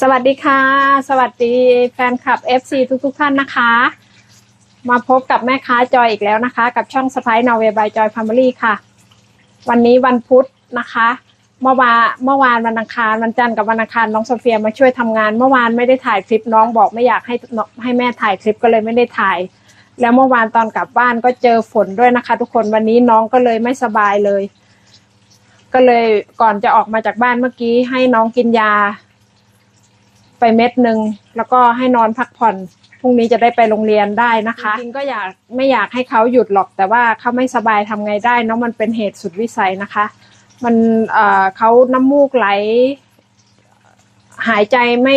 สวัสดีค่ะ สวัสดีแฟนคลับ FC ทุกทุกๆท่านนะคะ มาพบกับแม่ค้าจอยอีกแล้วนะคะ กับช่องสไปนอร์เวย์บายจอยฟามิลี่ค่ะ วันนี้วันพุธนะคะ เมื่อวานเมื่อวานวันอังคารวันจันทร์กับวันอังคารน้องโซเฟียมาช่วยทำงาน เมื่อวานไม่ได้ถ่ายคลิปน้องบอกไม่อยากให้ให้แม่ถ่ายคลิปก็เลยไม่ได้ถ่าย แล้วเมื่อวานตอนกลับบ้านก็เจอฝนด้วยนะคะ ทุกคนวันนี้น้องก็เลยไม่สบายเลย ก็เลยก่อนจะออกมาจากบ้านเมื่อกี้ให้น้องกินยา ไปเม็ดหนึ่งแล้วก็ให้นอนพักผ่อนพรุ่งนี้จะได้ไปโรงเรียนได้นะคะจริงๆก็อยากไม่อยากให้เขาหยุดหรอก แต่ว่าเขาไม่สบายทำไงได้เนาะมันเป็นเหตุสุดวิสัยนะคะ มันเอ่อเขาน้ำมูกไหล หายใจไม่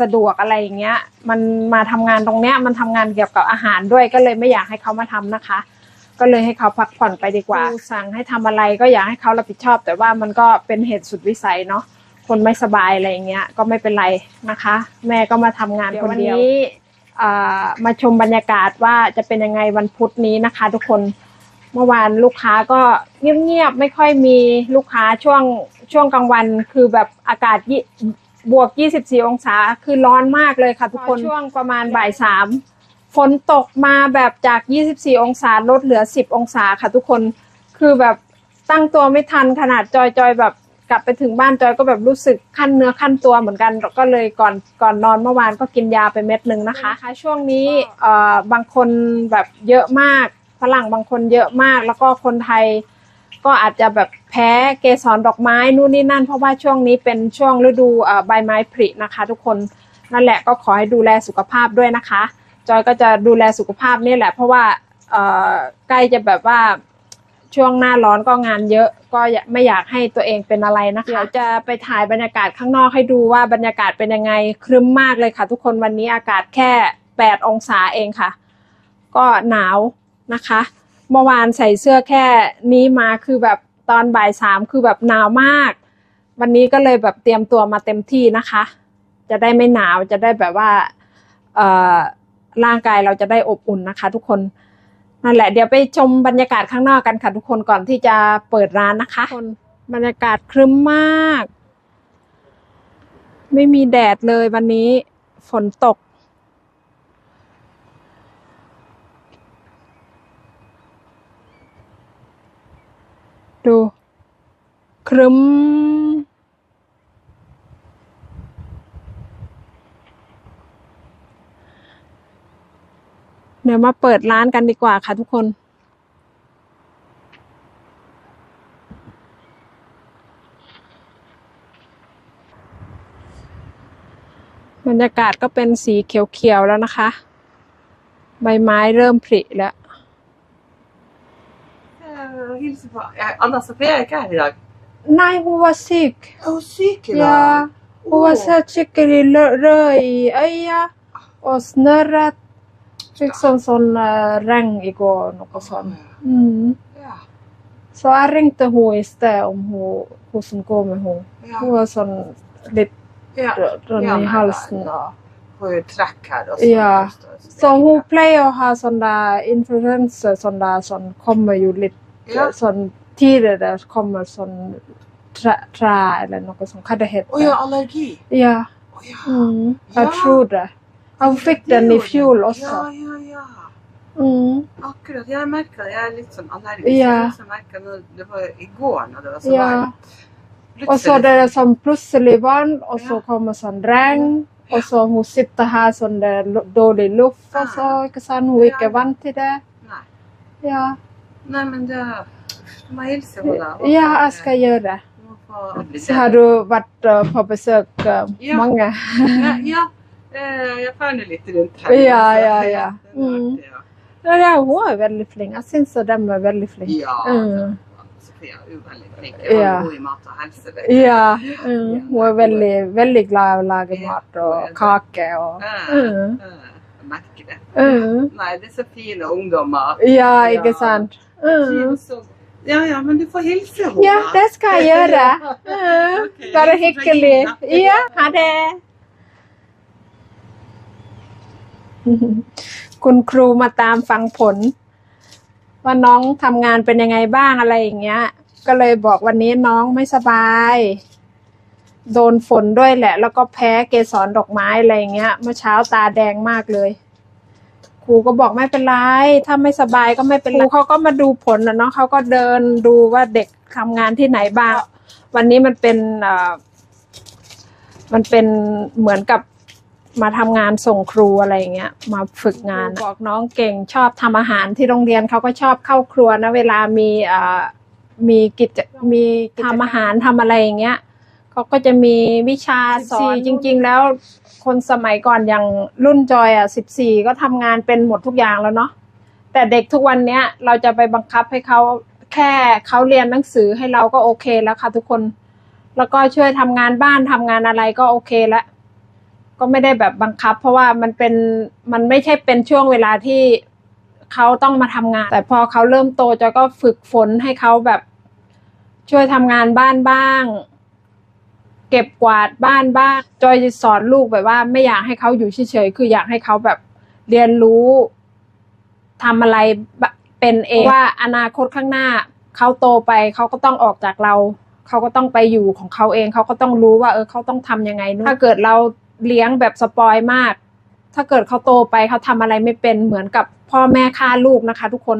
สะดวกอะไรอย่างเงี้ย มันมาทำงานตรงเนี้ย มันทำงานเกี่ยวกับอาหารด้วยก็เลยไม่อยากให้เขามาทำนะคะก็เลยให้เขาพักผ่อนไปดีกว่า สั่งให้ทำอะไรก็อยากให้เขารับผิดชอบ แต่ว่ามันก็เป็นเหตุสุดวิสัยเนาะ คนไม่สบายอะไรอย่างเงี้ยก็ไม่เป็นไรนะคะ แม่ก็มาทำงานคนเดียววันนี้อ่ามาชมบรรยากาศว่าจะเป็นยังไงวันพุธนี้นะคะ ทุกคนเมื่อวานลูกค้าก็เงียบๆไม่ค่อยมีลูกค้าช่วงช่วงกลางวันคือแบบอากาศยี่บวก 24 องศาคือร้อนมากเลยค่ะทุกคนช่วงประมาณบ่ายสามฝนตกมาแบบจาก 24 องศาลดเหลือ 10 องศาค่ะทุกคนคือแบบตั้งตัวไม่ทันขนาดจอยๆแบบ กลับไปถึงบ้านจอยก็แบบรู้สึกขั้นเนื้อขั้นตัวเหมือนกันก็เลยก่อนก่อนนอนเมื่อวานก็กินยาไปเม็ดหนึ่งนะคะ ช่วงนี้เอ่อบางคนแบบเยอะมากฝรั่งบางคนเยอะมาก แล้วก็คนไทยก็อาจจะแบบแพ้เกสรดอกไม้นู่นนี่นั่น เพราะว่าช่วงนี้เป็นช่วงฤดูเอ่อใบไม้ผลินะคะ ทุกคนนั่นแหละก็ขอให้ดูแลสุขภาพด้วยนะคะ จอยก็จะดูแลสุขภาพนี่แหละ เพราะว่าเอ่อใกล้จะแบบว่า ช่วงหน้าร้อนก็งานเยอะก็ไม่อยากให้ตัวเองเป็นอะไรนะคะเดี๋ยวจะไปถ่ายบรรยากาศข้างนอกให้ดูว่าบรรยากาศเป็นยังไงครึ้มมากเลยค่ะ ทุกคนวันนี้อากาศแค่ 8 องศาเองค่ะ ก็หนาวนะคะ เมื่อวานใส่เสื้อแค่นี้มาคือแบบตอนบ่ายสามคือแบบหนาวมาก วันนี้ก็เลยแบบเตรียมตัวมาเต็มที่นะคะ จะได้ไม่หนาวจะได้แบบว่าร่างกายเราจะได้อบอุ่นนะคะ ทุกคน นั่นแหละเดี๋ยวไปชมบรรยากาศข้างนอกกันค่ะทุกคนก่อนที่จะเปิดร้านนะคะบรรยากาศครึ้มมาก ไม่มีแดดเลยวันนี้ฝนตก ดู ครึ้ม เดี๋ยวมาเปิดร้านกันดีกว่าค่ะทุกคน บรรยากาศก็เป็นสีเขียวๆแล้วนะคะ ใบไม้เริ่มผลิแล้ว Eh, hilser på ja, Anna-Sofie er ikke her i dag. Nei, hun var syk. Er hun syk i dag? Ja, hun var Åh. så skikkelig lø- rød i øya og snørret. Fikk sånn sånn uh, regn i går, noe sånt. Mm. Ja. Så jeg ringte henne i sted om hun, hvordan går med henne. Hun var sånn litt ja. i halsen. Og. Får trekk her også. Ja. Så Så hun pleier å ha sånn der influensa, sånn der sånn kommer jo litt Ja. sånn tidligere kommer sånn tre, tre eller noe sånt. Hva det heter Å ja, allergi. Ja. Oh, ja. Mm, jeg tror det. Han fikk den i fjor også. Ja, ja, ja. Mm. Akkurat. Jeg merka det. Jeg er litt sånn allergisk. Ja. Jeg når, det var i går når det var så Ja. varmt. Og så det er sånn plutselig vann, og så kommer sånn regn. Og så hun sitter her sånn det er dårlig luft, og så, ikke sant. Hun er ikke vant til det. Nei. Ja, Nei, men det Du må hilse henne, da. ja jeg skal gjøre det. Så har du vært uh, på besøk Ja. mange? Ja. Eh, jeg ferner litt rundt her. Ja, ja, ja. er Mm. ja. Ja, hun er veldig flink. Jeg syns de er veldig flinke. Ja, Mm. Sofia er jo veldig flink. Ja. Ja. God i mat og helse. Ja, mm. hun er veldig, veldig glad i å lage mat er og kake og Eh, mm. eh, merker det. Mm. Nei, det er så fine ungdommer. Ja, ikke sant? Mm. Ja, ja, men du får hilse henne. Ja, det skal jeg gjøre. Mm. Bare hyggelig. Ja, ha det. คุณครูมาตามฟังผล ว่าน้องทำงานเป็นยังไงบ้างอะไรอย่างเงี้ย ก็เลยบอกวันนี้น้องไม่สบาย โดนฝนด้วยแหละ แล้วก็แพ้เกสรดอกไม้อะไรอย่างเงี้ย เมื่อเช้าตาแดงมากเลยครูก็บอกไม่เป็นไร ถ้าไม่สบายก็ไม่เป็นไรครูเขาก็มาดูผลนะเนาะเขาก็เดินดูว่าเด็กทำงานที่ไหนบ้าง วันนี้มันเป็นอ่อมันเป็นเหมือนกับ มาทำงานส่งครูอะไรอย่างเงี้ยมาฝึกงานบอกน้องเก่งชอบทำอาหารที่โรงเรียนเขาก็ชอบเข้าครัวนะเวลามีเอ่อมีกิจมีทำอาหารทำอะไรอย่างเงี้ยเขาก็จะมีวิชาสอนจริง ๆ แล้วคนสมัยก่อนอย่างรุ่นจอยอะสิบสี่ก็ทำงานเป็นหมดทุกอย่างแล้วเนาะแต่เด็กทุกวันเนี้ยเราจะไปบังคับให้เขาแค่เขาเรียนหนังสือให้เราก็โอเคแล้วค่ะทุกคน แล้วก็ช่วยทำงานบ้านทำงานอะไรก็โอเคแล้ว ก็ไม่ได้แบบบังคับ เพราะว่ามันเป็นมันไม่ใช่เป็นช่วงเวลาที่เขาต้องมาทำงาน แต่พอเขาเริ่มโตจอยก็ฝึกฝนให้เขาแบบช่วยทำงานบ้านบ้าง เก็บกวาดบ้านบ้าง จอยจะสอนลูกแบบว่า ไม่อยากให้เขาอยู่เฉยๆคืออยากให้เขาแบบเรียนรู้ทำอะไรเป็นเองว่าอนาคตข้างหน้าเขาโตไปเขาก็ต้องออกจากเรา เขาก็ต้องไปอยู่ของเขาเอง เขาก็ต้องรู้ว่า เออเขาต้องทำยังไงนู่นถ้าเกิดเรา เลี้ยงแบบสปอยมาก ถ้าเกิดเขาโตไปเขาทำอะไรไม่เป็นเหมือนกับพ่อแม่ฆ่าลูกนะคะ ทุกคน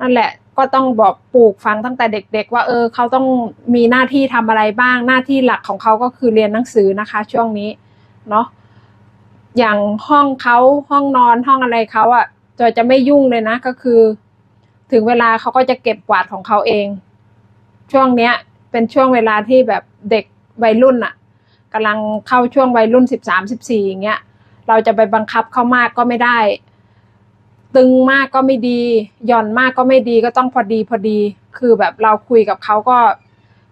นั่นแหละก็ต้องบอกปลูกฝังตั้งแต่เด็ก ๆ ว่าเออเขาต้องมีหน้าที่ทำอะไรบ้าง หน้าที่หลักของเขาก็คือเรียนหนังสือนะคะ ช่วงนี้เนาะอย่างห้องเขาห้องนอนห้องอะไรเขาอะ่ะจอยจะไม่ยุ่งเลยนะก็คือ ถึงเวลาเขาก็จะเก็บกวาดของเขาเอง ช่วงเนี้ย เป็นช่วงเวลาที่แบบเด็กวัยรุ่นอะ่ะ กำลังเข้าช่วงวัยรุ่นสิบสามสิบสี่อย่างเงี้ย เราจะไปบังคับเขามากก็ไม่ได้ ตึงมากก็ไม่ดีหย่อนมากก็ไม่ดีก็ต้องพอดีพอดี คือแบบเราคุยกับเขาก็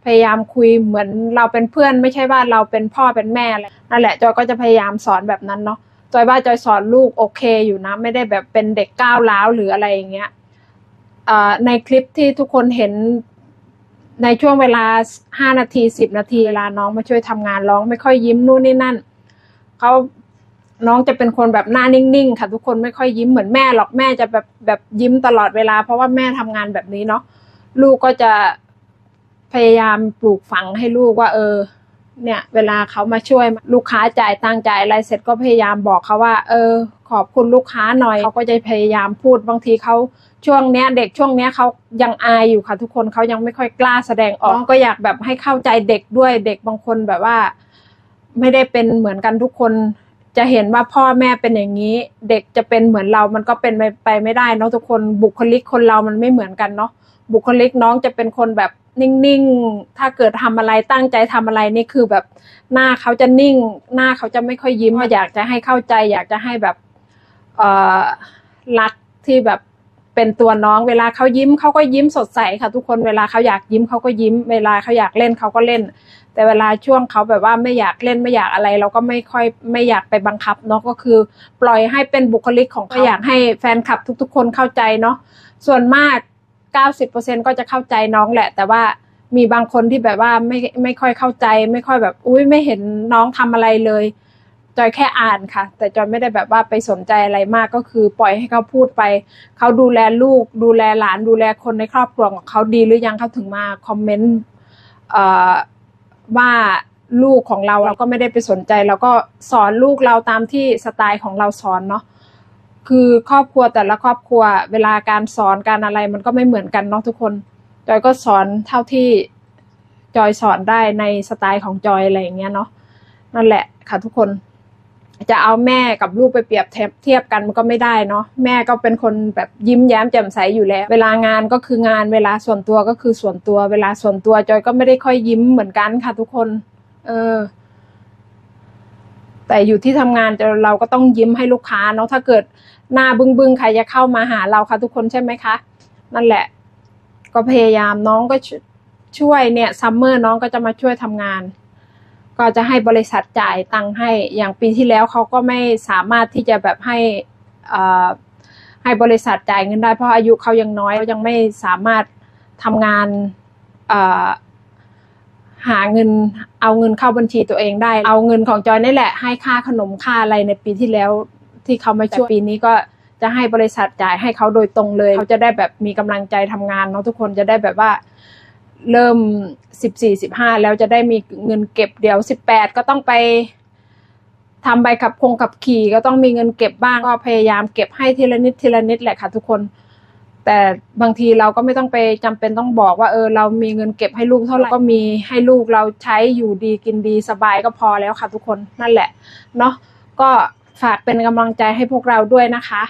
พยายามคุยเหมือนเราเป็นเพื่อนไม่ใช่ว่าเราเป็นพ่อเป็นแม่อะไรนั่นแหละจอยก็จะพยายามสอนแบบนั้นเนาะจอยว่าจอยสอนลูกโอเคอยู่นะ ไม่ได้แบบเป็นเด็กก้าวร้าวหรืออะไรอย่างเงี้ยในคลิปที่ทุกคนเห็น ในช่วงเวลาห้านาทีสิบนาทีเวลาน้องมาช่วยทำงานร้องไม่ค่อยยิ้มนู่นนี่นั่นเขาน้องจะเป็นคนแบบหน้านิ่งๆค่ะทุกคนไม่ค่อยยิ้มเหมือนแม่หรอกแม่จะแบบแบบยิ้มตลอดเวลา เพราะว่าแม่ทำงานแบบนี้เนาะลูกก็จะพยายามปลูกฝังให้ลูกว่า เออ เนี่ย เวลาเขามาช่วยลูกค้าจ่ายตังค์จ่ายอะไรเสร็จก็พยายามบอกเขาว่า เออ ขอบคุณลูกค้าหน่อยเขาก็จะพยายามพูดบางทีเขาช่วงเนี้ยเด็กช่วงเนี้ยเขายังอายอยู่ค่ะ ทุกคนเขายังไม่ค่อยกล้าแสดงออกก็อยากแบบให้เข้าใจเด็กด้วยเด็กบางคนแบบว่า ไม่ได้เป็นเหมือนกันทุกคน จะเห็นว่าพ่อแม่เป็นอย่างนี้ เด็กจะเป็นเหมือนเรา มันก็เป็นไปไม่ได้เนาะทุกคนบุคลิกคนเรามันไม่เหมือนกันเนาะบุคลิกน้องจะเป็นคนแบบนิ่งๆ ถ้าเกิดทำอะไรตั้งใจทำอะไรนี่คือแบบหน้าเขาจะนิ่ง หน้าเขาจะไม่ค่อยยิ้มอยากจะให้เข้าใจ อยากจะให้แบบเอ่อ รักที่แบบเป็นตัวน้องเวลาเขายิ้มเขาก็ยิ้มสดใสค่ะ ทุกคนเวลาเขาอยากยิ้มเขาก็ยิ้ม เวลาเขาอยากเล่นเขาก็เล่น แต่เวลาช่วงเขาแบบว่าไม่อยากเล่นไม่อยากอะไร เราก็ไม่ค่อยไม่อยากไปบังคับเนาะก็คือ ปล่อยให้เป็นบุคลิกของเขาอยากให้แฟนคลับทุก ๆ คนเข้าใจเนาะส่วนมาก 90%ก็จะเข้าใจน้องแหละ แต่ว่ามีบางคนที่แบบว่าไม่ไม่ค่อยเข้าใจ ไม่ค่อยแบบอุ้ยไม่เห็นน้องทำอะไรเลย จอยแค่อ่านค่ะ แต่จอยไม่ได้แบบว่าไปสนใจอะไรมากก็คือ ปล่อยให้เขาพูดไป เขาดูแลลูก ดูแลหลานดูแลคนในครอบครัวของเขาดีหรือยังเขาถึงมาคอมเมนต์ว่าลูกของเราเราก็ไม่ได้ไปสนใจ เราก็สอนลูกเราตามที่สไตล์ของเราสอนเนาะคือครอบครัวแต่ละครอบครัว เวลาการสอนการอะไรมันก็ไม่เหมือนกันเนาะทุกคนจอยก็สอนเท่าที่จอยสอนได้ในสไตล์ของจอยอะไรอย่างเงี้ยเนาะนั่นแหละค่ะทุกคน จะเอาแม่กับลูกไปเปรียบเทียบกันมันก็ไม่ได้เนาะแม่ก็เป็นคนแบบยิ้มแย้มแจ่มใสอยู่แล้ว เวลางานก็คืองานเวลาส่วนตัวก็คือส่วนตัว เวลาส่วนตัวจอยก็ไม่ได้ค่อยยิ้มเหมือนกันค่ะทุกคน เออ แต่อยู่ที่ทำงานเราก็ต้องยิ้มให้ลูกค้าเนาะถ้าเกิดหน้าบึ้งบึ้งใครจะเข้ามาหาเราค่ะทุกคนใช่ไหมคะ นั่นแหละ ก็พยายามน้องก็ช่วยเนี่ยซัมเมอร์น้องก็จะมาช่วยทำงาน ก็จะให้บริษัทจ่ายตังค์ให้อย่างปีที่แล้วเขาก็ไม่สามารถที่จะแบบให้ให้บริษัทจ่ายเงินได้เพราะอายุเขายังน้อยยังไม่สามารถทำงานหาเงินเอาเงินเข้าบัญชีตัวเองได้ เอาเงินของจอยนี่แหละ ให้ค่าขนมค่าอะไรในปีที่แล้ว ที่เขามาช่วยปีนี้ก็จะให้บริษัทจ่ายให้เขาโดยตรงเลย เขาจะได้แบบมีกำลังใจทำงานเนาะทุกคนจะได้แบบว่า เริ่มสิบสี่สิบห้าแล้วจะได้มีเงินเก็บเดี๋ยวสิบแปดก็ต้องไปทำใบขับพงขับขี่ก็ต้องมีเงินเก็บบ้างก็พยายามเก็บให้ทีละนิดทีละนิดแหละค่ะทุกคน แต่บางทีเราก็ไม่ต้องไปจำเป็นต้องบอกว่าเออเรามีเงินเก็บให้ลูกเท่าไหร่ก็มีให้ลูกเราใช้อยู่ดีกินดีสบายก็พอแล้วค่ะทุกคนนั่นแหละเนาะก็ฝากเป็นกำลังใจให้พวกเราด้วยนะคะ